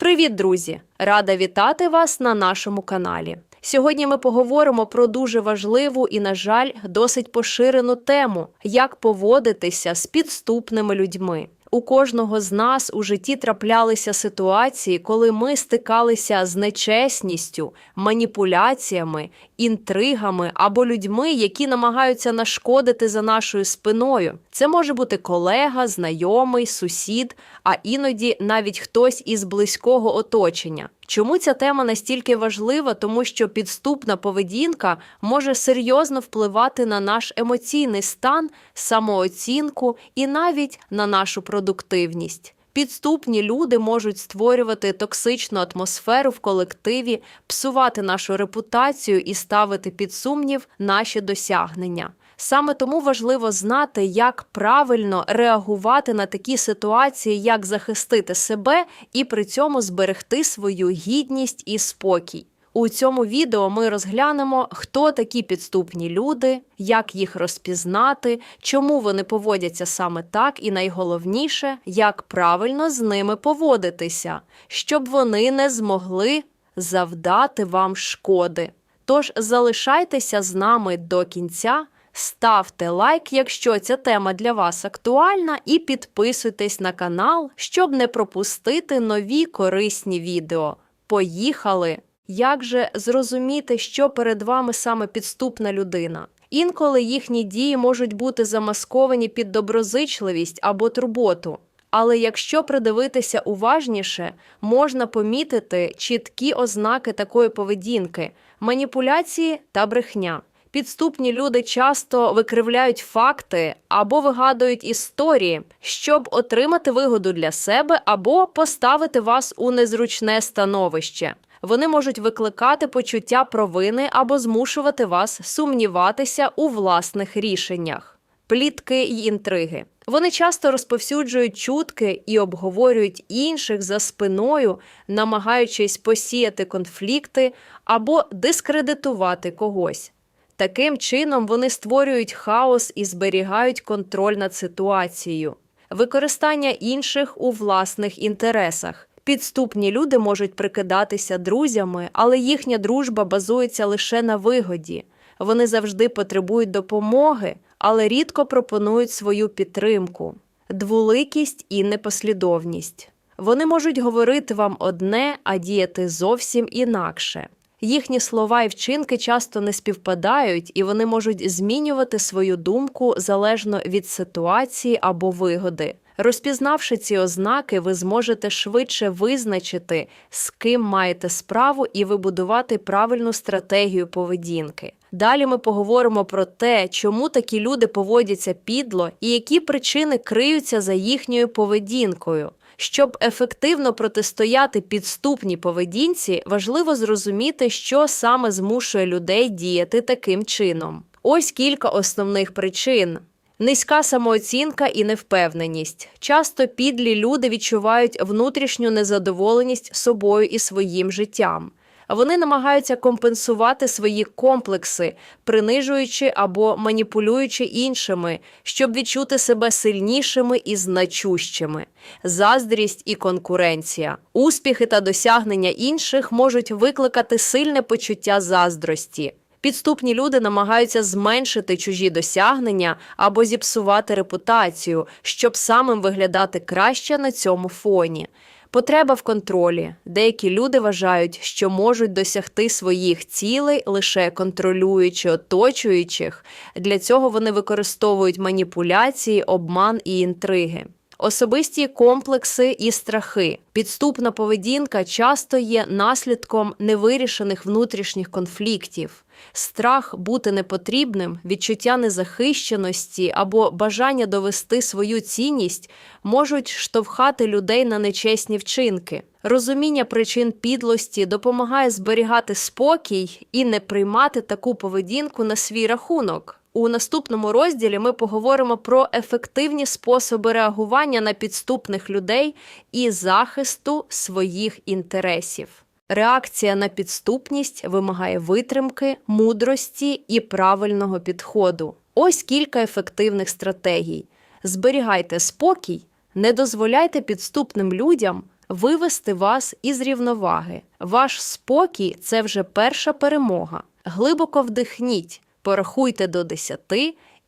Привіт, друзі! Рада вітати вас на нашому каналі. Сьогодні ми поговоримо про дуже важливу і, на жаль, досить поширену тему: як поводитися з підступними людьми. У кожного з нас у житті траплялися ситуації, коли ми стикалися з нечесністю, маніпуляціями, інтригами або людьми, які намагаються нашкодити за нашою спиною. Це може бути колега, знайомий, сусід, а іноді навіть хтось із близького оточення. Чому ця тема настільки важлива? Тому що підступна поведінка може серйозно впливати на наш емоційний стан, самооцінку і навіть на нашу продуктивність. Підступні люди можуть створювати токсичну атмосферу в колективі, псувати нашу репутацію і ставити під сумнів наші досягнення. Саме тому важливо знати, як правильно реагувати на такі ситуації, як захистити себе і при цьому зберегти свою гідність і спокій. У цьому відео ми розглянемо, хто такі підступні люди, як їх розпізнати, чому вони поводяться саме так, і найголовніше, як правильно з ними поводитися, щоб вони не змогли завдати вам шкоди. Тож залишайтеся з нами до кінця. Ставте лайк, якщо ця тема для вас актуальна, і підписуйтесь на канал, щоб не пропустити нові корисні відео. Поїхали! Як же зрозуміти, що перед вами саме підступна людина? Інколи їхні дії можуть бути замасковані під доброзичливість або турботу. Але якщо придивитися уважніше, можна помітити чіткі ознаки такої поведінки, маніпуляції та брехня. Підступні люди часто викривляють факти або вигадують історії, щоб отримати вигоду для себе або поставити вас у незручне становище. Вони можуть викликати почуття провини або змушувати вас сумніватися у власних рішеннях. Плітки й інтриги. Вони часто розповсюджують чутки і обговорюють інших за спиною, намагаючись посіяти конфлікти або дискредитувати когось. Таким чином вони створюють хаос і зберігають контроль над ситуацією, використання інших у власних інтересах. Підступні люди можуть прикидатися друзями, але їхня дружба базується лише на вигоді. Вони завжди потребують допомоги, але рідко пропонують свою підтримку, двуликість і непослідовність. Вони можуть говорити вам одне, а діяти зовсім інакше. Їхні слова і вчинки часто не співпадають, і вони можуть змінювати свою думку залежно від ситуації або вигоди. Розпізнавши ці ознаки, ви зможете швидше визначити, з ким маєте справу, і вибудувати правильну стратегію поведінки. Далі ми поговоримо про те, чому такі люди поводяться підло і які причини криються за їхньою поведінкою. Щоб ефективно протистояти підступній поведінці, важливо зрозуміти, що саме змушує людей діяти таким чином. Ось кілька основних причин. Низька самооцінка і невпевненість. Часто підлі люди відчувають внутрішню незадоволеність собою і своїм життям. Вони намагаються компенсувати свої комплекси, принижуючи або маніпулюючи іншими, щоб відчути себе сильнішими і значущими. Заздрість і конкуренція. Успіхи та досягнення інших можуть викликати сильне почуття заздрості. Підступні люди намагаються зменшити чужі досягнення або зіпсувати репутацію, щоб самим виглядати краще на цьому фоні. Потреба в контролі. Деякі люди вважають, що можуть досягти своїх цілей, лише контролюючи оточуючих. Для цього вони використовують маніпуляції, обман і інтриги. Особисті комплекси і страхи. Підступна поведінка часто є наслідком невирішених внутрішніх конфліктів. Страх бути непотрібним, відчуття незахищеності або бажання довести свою цінність можуть штовхати людей на нечесні вчинки. Розуміння причин підлості допомагає зберігати спокій і не приймати таку поведінку на свій рахунок. У наступному розділі ми поговоримо про ефективні способи реагування на підступних людей і захисту своїх інтересів. Реакція на підступність вимагає витримки, мудрості і правильного підходу. Ось кілька ефективних стратегій. Зберігайте спокій, не дозволяйте підступним людям вивести вас із рівноваги. Ваш спокій це вже перша перемога. Глибоко вдихніть, порахуйте до 10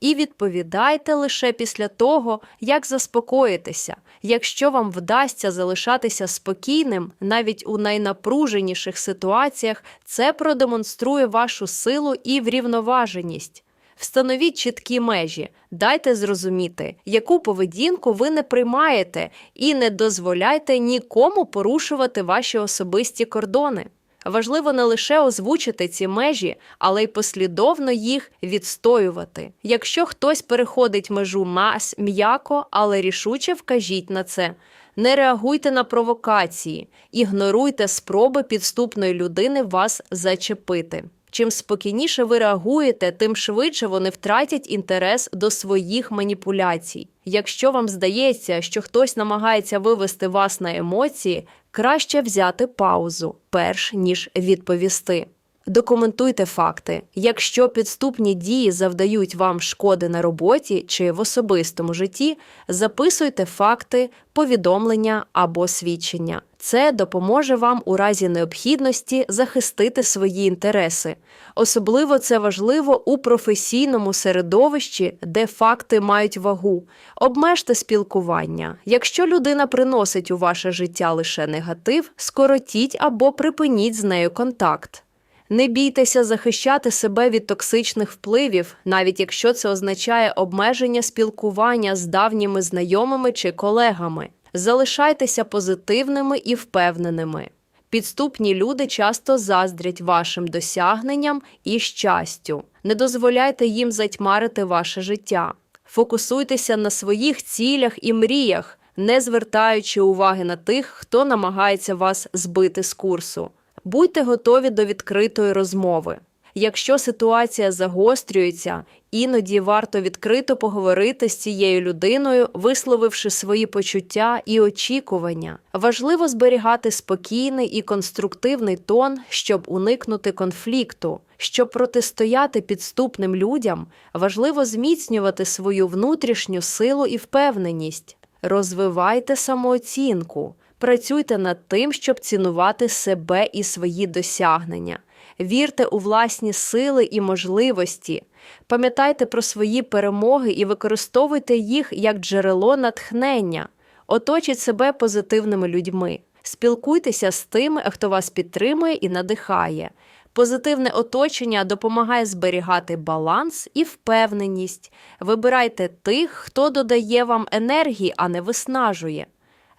і відповідайте лише після того, як заспокоїтеся. Якщо вам вдасться залишатися спокійним навіть у найнапруженіших ситуаціях, це продемонструє вашу силу і врівноваженість. Встановіть чіткі межі, дайте зрозуміти, яку поведінку ви не приймаєте, і не дозволяйте нікому порушувати ваші особисті кордони. Важливо не лише озвучити ці межі, але й послідовно їх відстоювати. Якщо хтось переходить межу мас м'яко, але рішуче вкажіть на це. Не реагуйте на провокації, ігноруйте спроби підступної людини вас зачепити. Чим спокійніше ви реагуєте, тим швидше вони втратять інтерес до своїх маніпуляцій. Якщо вам здається, що хтось намагається вивести вас на емоції, краще взяти паузу, перш ніж відповісти. Документуйте факти. Якщо підступні дії завдають вам шкоди на роботі чи в особистому житті, записуйте факти, повідомлення або свідчення. Це допоможе вам у разі необхідності захистити свої інтереси. Особливо це важливо у професійному середовищі, де факти мають вагу. Обмежте спілкування. Якщо людина приносить у ваше життя лише негатив, скоротіть або припиніть з нею контакт. Не бійтеся захищати себе від токсичних впливів, навіть якщо це означає обмеження спілкування з давніми знайомими чи колегами. Залишайтеся позитивними і впевненими. Підступні люди часто заздрять вашим досягненням і щастю. Не дозволяйте їм затьмарити ваше життя. Фокусуйтеся на своїх цілях і мріях, не звертаючи уваги на тих, хто намагається вас збити з курсу. Будьте готові до відкритої розмови. Якщо ситуація загострюється, іноді варто відкрито поговорити з цією людиною, висловивши свої почуття і очікування. Важливо зберігати спокійний і конструктивний тон, щоб уникнути конфлікту. Щоб протистояти підступним людям, важливо зміцнювати свою внутрішню силу і впевненість. Розвивайте самооцінку. Працюйте над тим, щоб цінувати себе і свої досягнення. Вірте у власні сили і можливості. Пам'ятайте про свої перемоги і використовуйте їх як джерело натхнення. Оточіть себе позитивними людьми. Спілкуйтеся з тими, хто вас підтримує і надихає. Позитивне оточення допомагає зберігати баланс і впевненість. Вибирайте тих, хто додає вам енергії, а не виснажує.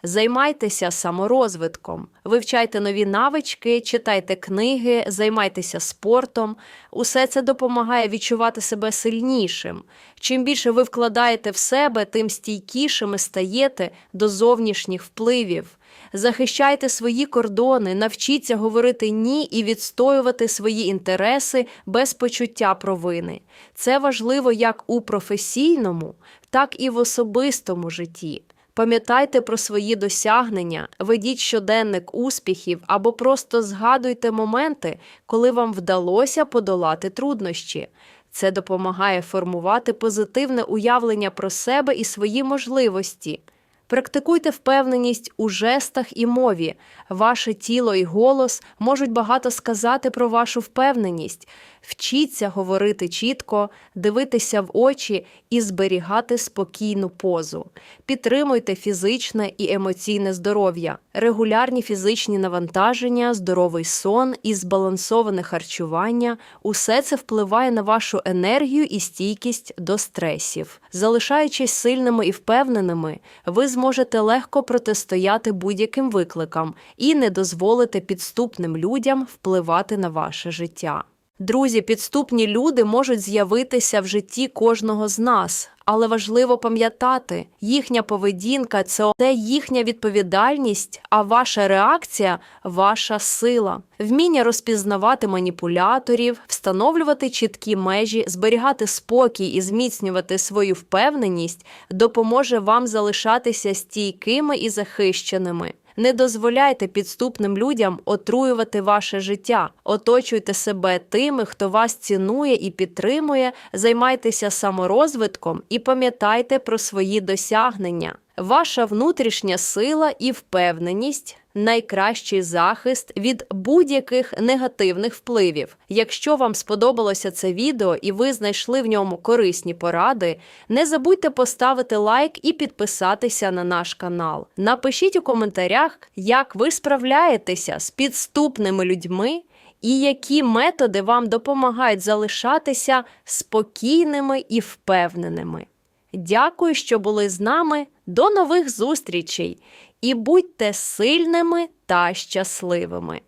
Займайтеся саморозвитком, вивчайте нові навички, читайте книги, займайтеся спортом. Усе це допомагає відчувати себе сильнішим. Чим більше ви вкладаєте в себе, тим стійкішими стаєте до зовнішніх впливів. Захищайте свої кордони, навчіться говорити ні і відстоювати свої інтереси без почуття провини. Це важливо як у професійному, так і в особистому житті. Пам'ятайте про свої досягнення, ведіть щоденник успіхів або просто згадуйте моменти, коли вам вдалося подолати труднощі. Це допомагає формувати позитивне уявлення про себе і свої можливості. Практикуйте впевненість у жестах і мові. Ваше тіло і голос можуть багато сказати про вашу впевненість. Вчіться говорити чітко, дивитися в очі і зберігати спокійну позу. Підтримуйте фізичне і емоційне здоров'я, регулярні фізичні навантаження, здоровий сон і збалансоване харчування усе це впливає на вашу енергію і стійкість до стресів. Залишаючись сильними і впевненими, ви зможете легко протистояти будь-яким викликам і не дозволите підступним людям впливати на ваше життя. Друзі, підступні люди можуть з'явитися в житті кожного з нас, але важливо пам'ятати, їхня поведінка це їхня відповідальність, а ваша реакція ваша сила. Вміння розпізнавати маніпуляторів, встановлювати чіткі межі, зберігати спокій і зміцнювати свою впевненість допоможе вам залишатися стійкими і захищеними. Не дозволяйте підступним людям отруювати ваше життя, оточуйте себе тими, хто вас цінує і підтримує, займайтеся саморозвитком і пам'ятайте про свої досягнення. Ваша внутрішня сила і впевненість найкращий захист від будь-яких негативних впливів. Якщо вам сподобалося це відео і ви знайшли в ньому корисні поради, не забудьте поставити лайк і підписатися на наш канал. Напишіть у коментарях, як ви справляєтеся з підступними людьми і які методи вам допомагають залишатися спокійними і впевненими. Дякую, що були з нами. До нових зустрічей і будьте сильними та щасливими!